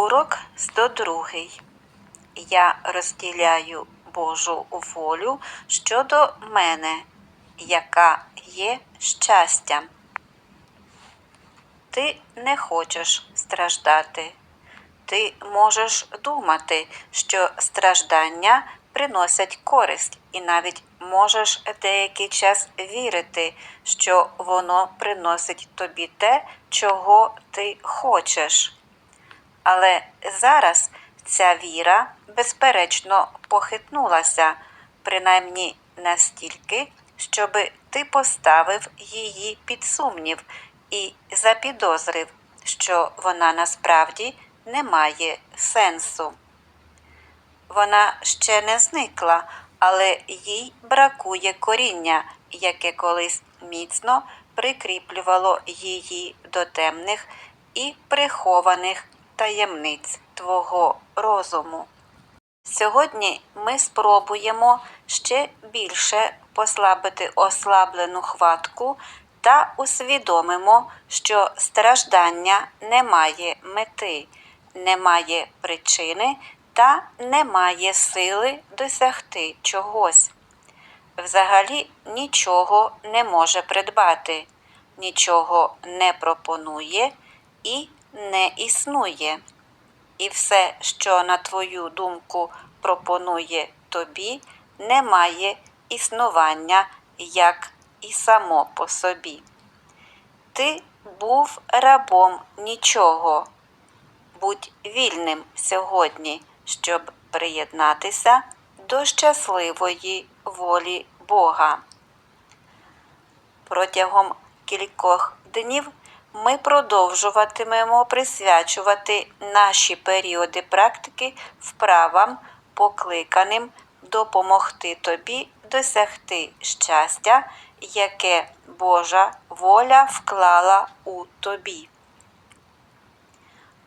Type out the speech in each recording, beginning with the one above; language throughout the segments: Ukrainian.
Урок 102. Я розділяю Божу волю щодо мене, яка є щастям. Ти не хочеш страждати. Ти можеш думати, що страждання приносять користь, і навіть можеш деякий час вірити, що воно приносить тобі те, чого ти хочеш. Але зараз ця віра, безперечно, похитнулася, принаймні настільки, щоби ти поставив її під сумнів і запідозрив, що вона насправді не має сенсу. Вона ще не зникла, але їй бракує коріння, яке колись міцно прикріплювало її до темних і прихованих таємниць твого розуму. Сьогодні ми спробуємо ще більше послабити ослаблену хватку та усвідомимо, що страждання не має мети, не має причини та не має сили досягти чогось. Взагалі нічого не може придбати, нічого не пропонує і не існує. І все, що, на твою думку, пропонує тобі, не має існування як і само по собі. Ти був рабом нічого. Будь вільним сьогодні, щоб приєднатися до щасливої волі Бога. Протягом кількох днів ми продовжуватимемо присвячувати наші періоди практики вправам, покликаним допомогти тобі досягти щастя, яке Божа воля вклала у тобі.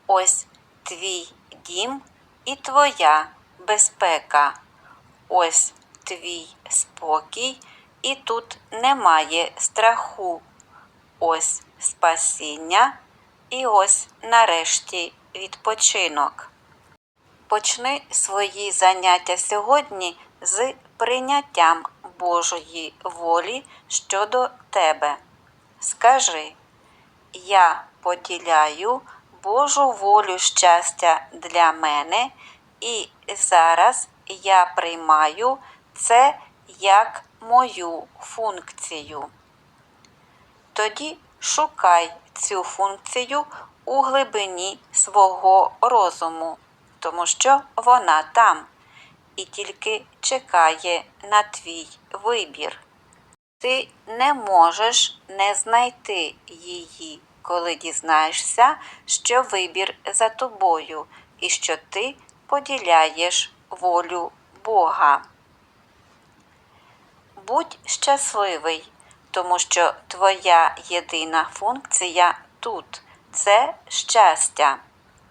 Ось твій дім і твоя безпека. Ось твій спокій, і тут немає страху. Ось спасіння, і ось нарешті відпочинок. Почни свої заняття сьогодні з прийняттям Божої волі щодо тебе. Скажи, я поділяю Божу волю щастя для мене, і зараз я приймаю це як мою функцію. Тоді шукай цю функцію у глибині свого розуму, тому що вона там і тільки чекає на твій вибір. Ти не можеш не знайти її, коли дізнаєшся, що вибір за тобою і що ти поділяєш волю Бога. Будь щасливий, тому що твоя єдина функція тут це щастя.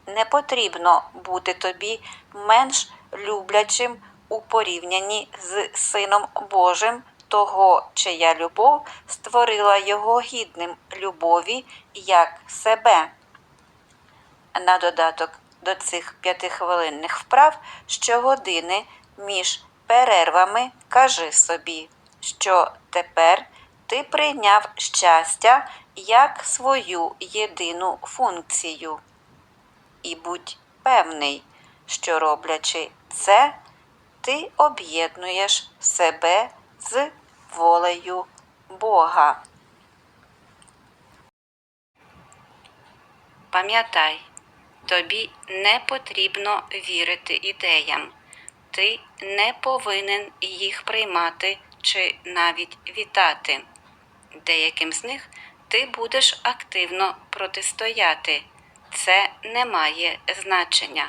Не потрібно бути тобі менш люблячим у порівнянні з Сином Божим, того, чия любов створила його гідним любові як себе. На додаток до цих п'ятихвилинних вправ щогодини між перервами кажи собі, що тепер ти прийняв щастя як свою єдину функцію. І будь певний, що роблячи це, ти об'єднуєш себе з волею Бога. Пам'ятай, тобі не потрібно вірити ідеям. Ти не повинен їх приймати чи навіть вітати. Деяким з них ти будеш активно протистояти. Це не має значення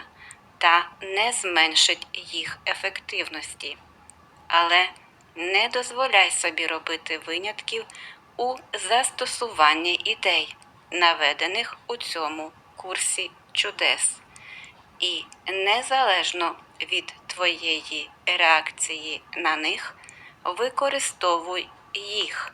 та не зменшить їх ефективності. Але не дозволяй собі робити винятків у застосуванні ідей, наведених у цьому курсі чудес. І незалежно від твоєї реакції на них, використовуй їх.